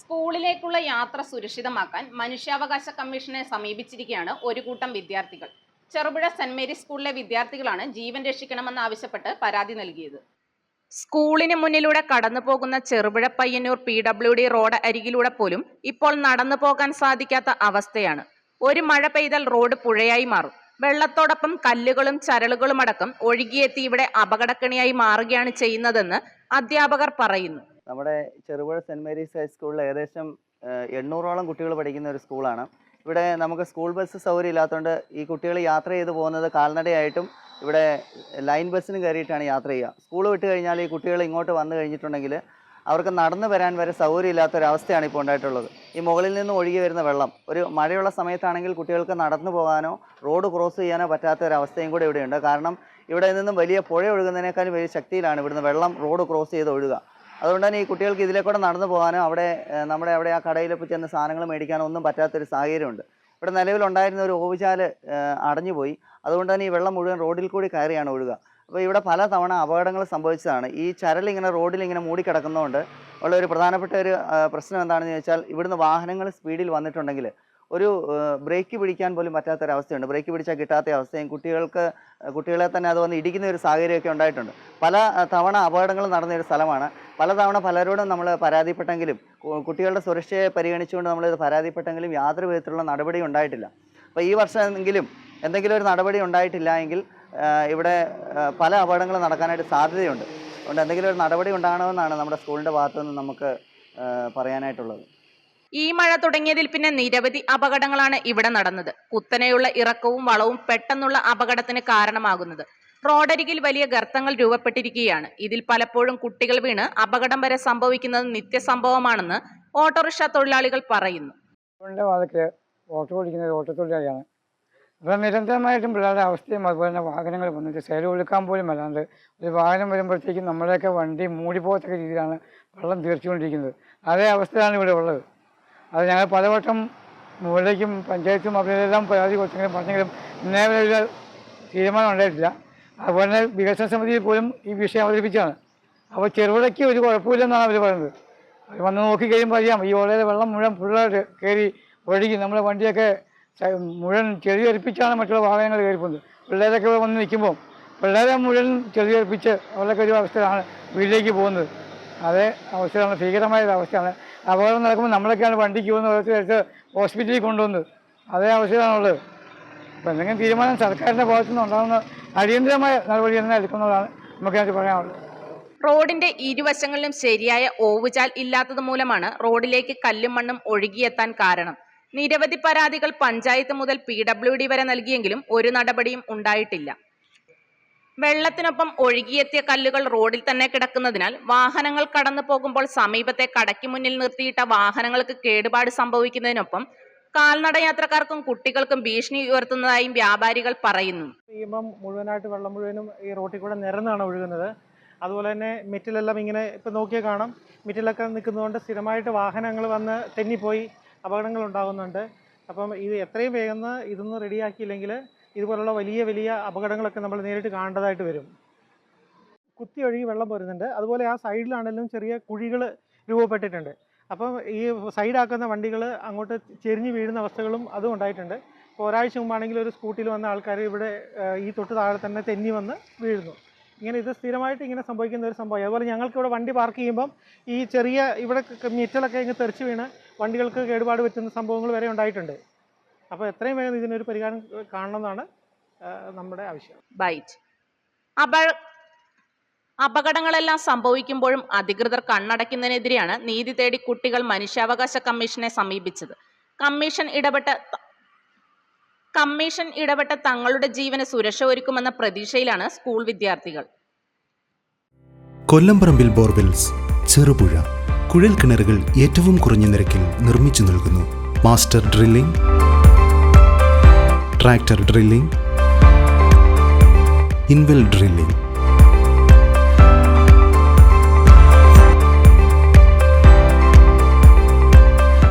സ്കൂളിലേക്കുള്ള യാത്ര സുരക്ഷിതമാക്കാൻ മനുഷ്യാവകാശ കമ്മീഷനെ സമീപിച്ചിരിക്കുകയാണ് ഒരു കൂട്ടം വിദ്യാർത്ഥികൾ. ചെറുപുഴ സെന്റ് മേരീസ് സ്കൂളിലെ വിദ്യാർത്ഥികളാണ് ജീവൻ രക്ഷിക്കണമെന്ന് ആവശ്യപ്പെട്ട് പരാതി നൽകിയത്. സ്കൂളിന് മുന്നിലൂടെ കടന്നു പോകുന്ന Cherupuzha Payyanur P W D road അരികിലൂടെ പോലും ഇപ്പോൾ നടന്നു പോകാൻ സാധിക്കാത്ത അവസ്ഥയാണ്. ഒരു മഴ പെയ്താൽ റോഡ് പുഴയായി മാറും. വെള്ളത്തോടൊപ്പം കല്ലുകളും ചരളുകളും അടക്കം ഒഴുകിയെത്തി ഇവിടെ അപകടക്കണിയായി മാറുകയാണ് ചെയ്യുന്നതെന്ന് അധ്യാപകർ പറയുന്നു. നമ്മുടെ ചെറുപുഴ സെന്റ് മേരീസ് ഹൈസ്കൂളിൽ ഏകദേശം എണ്ണൂറോളം കുട്ടികൾ പഠിക്കുന്ന ഒരു സ്കൂളാണ്. ഇവിടെ നമുക്ക് സ്കൂൾ ബസ് സൗകര്യം ഇല്ലാത്തതുകൊണ്ട് ഈ കുട്ടികൾ യാത്ര ചെയ്ത് പോകുന്നത് കാൽനടയായിട്ടും ഇവിടെ ലൈൻ ബസ്സിന് കയറിയിട്ടാണ് യാത്ര ചെയ്യുക. സ്കൂൾ വിട്ട് കഴിഞ്ഞാൽ ഈ കുട്ടികൾ ഇങ്ങോട്ട് വന്നു കഴിഞ്ഞിട്ടുണ്ടെങ്കിൽ അവർക്ക് നടന്നു വരാൻ വരെ സൗകര്യം ഇല്ലാത്തൊരവസ്ഥയാണ് ഇപ്പോൾ ഉണ്ടായിട്ടുള്ളത്. ഈ മുകളിൽ നിന്ന് ഒഴുകി വരുന്ന വെള്ളം ഒരു മഴയുള്ള സമയത്താണെങ്കിൽ കുട്ടികൾക്ക് നടന്നു പോകാനോ റോഡ് ക്രോസ് ചെയ്യാനോ പറ്റാത്ത ഒരു അവസ്ഥയും കൂടെ ഇവിടെയുണ്ട്. കാരണം ഇവിടെ നിന്നും വലിയ പുഴ ഒഴുകുന്നതിനേക്കാൾ വലിയ ശക്തിയിലാണ് ഇവിടുന്ന് വെള്ളം റോഡ് ക്രോസ് ചെയ്ത് ഒഴുകുക. അതുകൊണ്ട് തന്നെ ഈ കുട്ടികൾക്ക് ഇതിലെ കൂടെ നടന്നു പോകാനോ അവിടെ നമ്മുടെ അവിടെ ആ കടയിൽ ഇപ്പോൾ ചെന്ന് സാധനങ്ങൾ മേടിക്കാനോ ഒന്നും പറ്റാത്തൊരു സാഹചര്യമുണ്ട്. ഇവിടെ നിലവിലുണ്ടായിരുന്ന ഒരു ഓവുചാൽ അടഞ്ഞുപോയി. അതുകൊണ്ട് തന്നെ ഈ വെള്ളം മുഴുവൻ റോഡിൽ കൂടി കയറിയാണ് ഒഴുകുക അപ്പോൾ ഇവിടെ പല തവണ അപകടങ്ങൾ സംഭവിച്ചതാണ്. ഈ ചരൽ ഇങ്ങനെ റോഡിൽ ഇങ്ങനെ മൂടിക്കിടക്കുന്നതുകൊണ്ട് ഉള്ള ഒരു പ്രധാനപ്പെട്ട ഒരു പ്രശ്നം എന്താണെന്ന് ചോദിച്ചാൽ ഇവിടുന്ന് വാഹനങ്ങൾ സ്പീഡിൽ വന്നിട്ടുണ്ടെങ്കിൽ ഒരു ബ്രേക്ക് പിടിക്കാൻ പോലും പറ്റാത്തൊരവസ്ഥയുണ്ട്. ബ്രേക്ക് പിടിച്ചാൽ കിട്ടാത്ത അവസ്ഥയും കുട്ടികൾക്ക് കുട്ടികളെ തന്നെ അത് വന്ന് ഇടിക്കുന്ന ഒരു സാഹചര്യമൊക്കെ ഉണ്ടായിട്ടുണ്ട്. പല തവണ അപകടങ്ങൾ നടന്ന ഒരു സ്ഥലമാണ്. പലതവണ പലരോടും നമ്മൾ പരാതിപ്പെട്ടെങ്കിലും കുട്ടികളുടെ സുരക്ഷയെ പരിഗണിച്ചുകൊണ്ട് നമ്മൾ ഇത് പരാതിപ്പെട്ടെങ്കിലും യാതൊരു വിധത്തിലുള്ള നടപടി ഉണ്ടായിട്ടില്ല. അപ്പോൾ ഈ വർഷമെങ്കിലും എന്തെങ്കിലും ഒരു നടപടി ഉണ്ടായിട്ടില്ല എങ്കിൽ ഇവിടെ പല അപകടങ്ങളും നടക്കാനായിട്ട് സാധ്യതയുണ്ട്. അതുകൊണ്ട് എന്തെങ്കിലും ഒരു നടപടി ഉണ്ടാകണമെന്നാണ് നമ്മുടെ സ്കൂളിന്റെ ഭാഗത്തു നിന്ന് നമുക്ക് പറയാനായിട്ടുള്ളത്. ഈ മഴ തുടങ്ങിയതിൽ പിന്നെ നിരവധി അപകടങ്ങളാണ് ഇവിടെ നടന്നത്. കുത്തനെയുള്ള ഇറക്കവും വളവും പെട്ടെന്നുള്ള അപകടത്തിന് കാരണമാകുന്നത്. റോഡരികിൽ വലിയ ഗർത്തങ്ങൾ രൂപപ്പെട്ടിരിക്കുകയാണ്. ഇതിൽ പലപ്പോഴും കുട്ടികൾ വീണ് അപകടം വരെ സംഭവിക്കുന്നത് നിത്യസംഭവമാണെന്ന് ഓട്ടോറിക്ഷ തൊഴിലാളികൾ പറയുന്നു. വാതിക്ക് ഓട്ടോ തൊഴിലാളിയാണ്. അപ്പോൾ നിരന്തരമായിട്ടും പിള്ളേരുടെ അവസ്ഥയും അതുപോലെ തന്നെ വാഹനങ്ങൾ വന്നിട്ട് സൈഡ് കൊടുക്കാൻ പോലും അല്ലാണ്ട് ഒരു വാഹനം വരുമ്പോഴത്തേക്കും നമ്മളെയൊക്കെ വണ്ടി മൂടിപ്പോകത്തക്ക രീതിയിലാണ് വെള്ളം തീർച്ചുകൊണ്ടിരിക്കുന്നത്. അതേ അവസ്ഥയാണ് ഇവിടെ ഉള്ളത്. അത് ഞങ്ങൾ പലവട്ടം മുകളിലേക്കും പഞ്ചായത്തും അവരെല്ലാം പരാതി കൊടുത്തെങ്കിലും പറഞ്ഞെങ്കിലും ഇന്നേ വരെ ഒരു തീരുമാനം ഉണ്ടായിട്ടില്ല. അതുപോലെ വികസന സമിതിയിൽ പോലും ഈ വിഷയം അവതരിപ്പിച്ചാണ് അപ്പോൾ ചെറുപുഴയ്ക്ക് ഒരു കുഴപ്പമില്ലെന്നാണ് അവർ പറയുന്നത്. അത് വന്ന് നോക്കി കഴിയുമ്പോൾ അറിയാം ഈ ഓളയിലെ വെള്ളം മുഴുവൻ ഫുള്ളായിട്ട് കയറി ഒഴുകി നമ്മുടെ വണ്ടിയൊക്കെ മുഴുവൻ ചെറിയരിപ്പിച്ചാണ് മറ്റുള്ള വാഹനങ്ങൾ കയറി പോകുന്നത് പിള്ളേരൊക്കെ വന്ന് നിൽക്കുമ്പോൾ പിള്ളേരെ മുഴുവൻ ചെറിയരിപ്പിച്ച് അവരുടെ ഒരു അവസ്ഥയാണ് വീട്ടിലേക്ക് പോകുന്നത്. അതേ അവസ്ഥയാണ് ഭീകരമായ അവസ്ഥയാണ്. അപകടം നടക്കുമ്പോൾ നമ്മളൊക്കെയാണ് വണ്ടിക്ക് പോകുന്ന ഓരോരുത്തരെടുത്ത് ഹോസ്പിറ്റലിൽ കൊണ്ടുവന്നത്. അതേ അവസ്ഥയാണുള്ളത്. അപ്പോൾ എന്തെങ്കിലും തീരുമാനം സർക്കാരിന്റെ ഭാഗത്തു നിന്ന് ഉണ്ടാകുന്ന അടിയന്തരമായ നടപടി തന്നെ എടുക്കുന്നതാണ് നമുക്കതിനകത്ത് പറയാനുള്ളത്. റോഡിന്റെ ഇരുവശങ്ങളിലും ശരിയായ ഓവുചാൽ ഇല്ലാത്തത് മൂലമാണ് റോഡിലേക്ക് കല്ലും മണ്ണും ഒഴുകിയെത്താൻ കാരണം. നിരവധി പരാതികൾ പഞ്ചായത്ത് മുതൽ പി ഡബ്ല്യു ഡി വരെ നൽകിയെങ്കിലും ഒരു നടപടിയും ഉണ്ടായിട്ടില്ല. വെള്ളത്തിനൊപ്പം ഒഴുകിയെത്തിയ കല്ലുകൾ റോഡിൽ തന്നെ കിടക്കുന്നതിനാൽ വാഹനങ്ങൾ കടന്നു പോകുമ്പോൾ സമീപത്തെ കടയ്ക്ക് മുന്നിൽ നിർത്തിയിട്ട വാഹനങ്ങൾക്ക് കേടുപാട് സംഭവിക്കുന്നതിനൊപ്പം കാൽനട യാത്രക്കാർക്കും കുട്ടികൾക്കും ഭീഷണി ഉയർത്തുന്നതായും വ്യാപാരികൾ പറയുന്നു. നിയമം മുഴുവനായിട്ട് വെള്ളം മുഴുവനും ഈ റോട്ടിൽ കൂടെ നിരന്നാണ് ഒഴുകുന്നത്. അതുപോലെ തന്നെ മിറ്റിലെല്ലാം ഇങ്ങനെ ഇപ്പം നോക്കിയാൽ കാണാം. മിറ്റിലൊക്കെ നിൽക്കുന്നതുകൊണ്ട് സ്ഥിരമായിട്ട് വാഹനങ്ങൾ വന്ന് തെന്നിപ്പോയി അപകടങ്ങൾ ഉണ്ടാകുന്നുണ്ട്. അപ്പം ഇത് എത്രയും വേഗം ഇതൊന്ന് റെഡിയാക്കിയില്ലെങ്കിൽ ഇതുപോലുള്ള വലിയ വലിയ അപകടങ്ങളൊക്കെ നമ്മൾ നേരിട്ട് കാണേണ്ടതായിട്ട് വരും. കുത്തി ഒഴുകി വെള്ളം പോരുന്നുണ്ട്. അതുപോലെ ആ സൈഡിലാണെങ്കിലും ചെറിയ കുഴികൾ രൂപപ്പെട്ടിട്ടുണ്ട്. അപ്പം ഈ സൈഡാക്കുന്ന വണ്ടികൾ അങ്ങോട്ട് ചെരിഞ്ഞ് വീഴുന്ന അവസ്ഥകളും അതും ഉണ്ടായിട്ടുണ്ട്. ഇപ്പോൾ ഒരാഴ്ച മുമ്പാണെങ്കിൽ ഒരു സ്കൂട്ടിയിൽ വന്ന ആൾക്കാർ ഇവിടെ ഈ തൊട്ട് താഴെ തന്നെ തെന്നി വന്ന് വീഴുന്നു. ഇങ്ങനെ ഇത് സ്ഥിരമായിട്ട് ഇങ്ങനെ സംഭവിക്കുന്ന ഒരു സംഭവം. അതുപോലെ ഞങ്ങൾക്ക് ഇവിടെ വണ്ടി പാർക്ക് ചെയ്യുമ്പം ഈ ചെറിയ ഇവിടെ മിറ്റലൊക്കെ ഇങ്ങനെ തെറിച്ച് വീണ് വണ്ടികൾക്ക് കേടുപാട് പറ്റുന്ന സംഭവങ്ങൾ വരെ ഉണ്ടായിട്ടുണ്ട്. അപ്പോൾ എത്രയും വേഗം ഇതിനൊരു പരിഹാരം കാണണമെന്നാണ് നമ്മുടെ ആവശ്യം. ബൈറ്റ് അപ അപകടങ്ങളെല്ലാം സംഭവിക്കുമ്പോഴും അധികൃതർ കണ്ണടയ്ക്കുന്നതിനെതിരെയാണ് നീതി തേടി കുട്ടികൾ മനുഷ്യാവകാശ കമ്മീഷനെ സമീപിച്ചത്. കമ്മീഷൻ ഇടപെട്ട കമ്മീഷൻ ഇടപെട്ട തങ്ങളുടെ ജീവന് സുരക്ഷ ഒരുക്കുമെന്ന പ്രതീക്ഷയിലാണ് സ്കൂൾ വിദ്യാർത്ഥികൾ. കൊല്ലംപറമ്പിൽ ബോർവെൽസ് ചെറുപുഴ കുഴൽ കിണറുകൾ ഏറ്റവും കുറഞ്ഞ നിരക്കിൽ നിർമ്മിച്ചു നൽകുന്നു. Master drilling tractor drilling inwell drilling